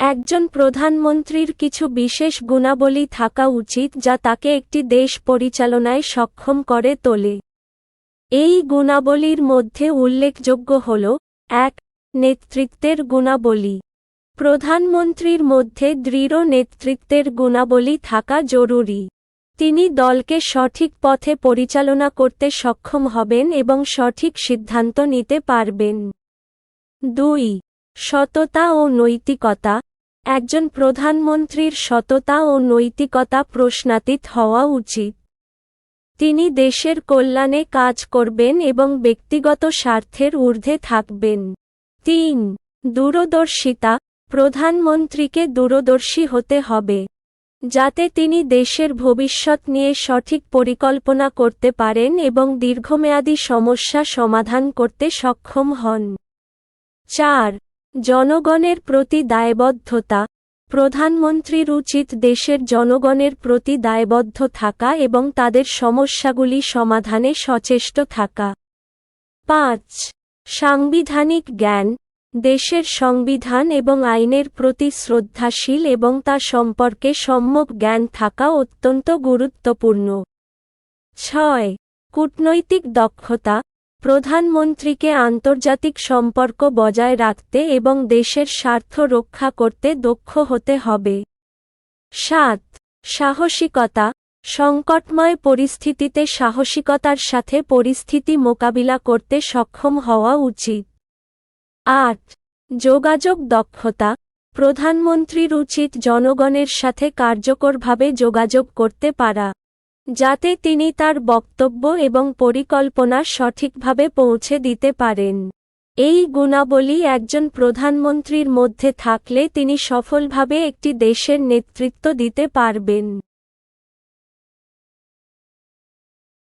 একজন প্রধানমন্ত্রীর কিছু বিশেষ গুণাবলী থাকা উচিত যা তাকে একটি দেশ পরিচালনায় সক্ষম করে তোলে। এই গুণাবলীর মধ্যে উল্লেখযোগ্য হল, এক, নেতৃত্বের গুণাবলী। প্রধানমন্ত্রীর মধ্যে দৃঢ় নেতৃত্বের গুণাবলী থাকা জরুরি। তিনি দলকে সঠিক পথে পরিচালনা করতে সক্ষম হবেন এবং সঠিক সিদ্ধান্ত নিতে পারবেন। দুই, সততা ও নৈতিকতা। একজন প্রধানমন্ত্রীর সততা ও নৈতিকতা প্রশ্নাতীত হওয়া উচিত। তিনি দেশের কল্যাণে কাজ করবেন এবং ব্যক্তিগত স্বার্থের ঊর্ধ্বে থাকবেন। তিন, দূরদর্শিতা। প্রধানমন্ত্রীকে দূরদর্শী হতে হবে, যাতে তিনি দেশের ভবিষ্যৎ নিয়ে সঠিক পরিকল্পনা করতে পারেন এবং দীর্ঘমেয়াদী সমস্যা সমাধান করতে সক্ষম হন। চার জনগণের প্রতি দায়বদ্ধতা প্রধানমন্ত্রীর উচিত দেশের জনগণের প্রতি দায়বদ্ধ থাকা এবং তাদের সমস্যাগুলি সমাধানে সচেষ্ট থাকা। পাঁচ, সাংবিধানিক জ্ঞান, দেশের সংবিধান এবং আইনের প্রতি শ্রদ্ধাশীল এবং তা সম্পর্কে সম্যক জ্ঞান থাকা অত্যন্ত গুরুত্বপূর্ণ। ছয়, কূটনৈতিক দক্ষতা প্রধানমন্ত্রীকে আন্তর্জাতিক সম্পর্ক বজায় রাখতে এবং দেশের স্বার্থ রক্ষা করতে দক্ষ হতে হবে। সাত, সাহসিকতা। সংকটময় পরিস্থিতিতে সাহসিকতার সাথে পরিস্থিতি মোকাবিলা করতে সক্ষম হওয়া উচিত। আট, যোগাযোগ দক্ষতা। প্রধানমন্ত্রীর উচিত জনগণের সাথে কার্যকরভাবে যোগাযোগ করতে পারা। যাতে তিনি তার বক্তব্য এবং পরিকল্পনা সঠিকভাবে পৌঁছে দিতে পারেন। এই গুণাবলী একজন প্রধানমন্ত্রীর মধ্যে থাকলে তিনি সফলভাবে একটি দেশের নেতৃত্ব দিতে পারবেন।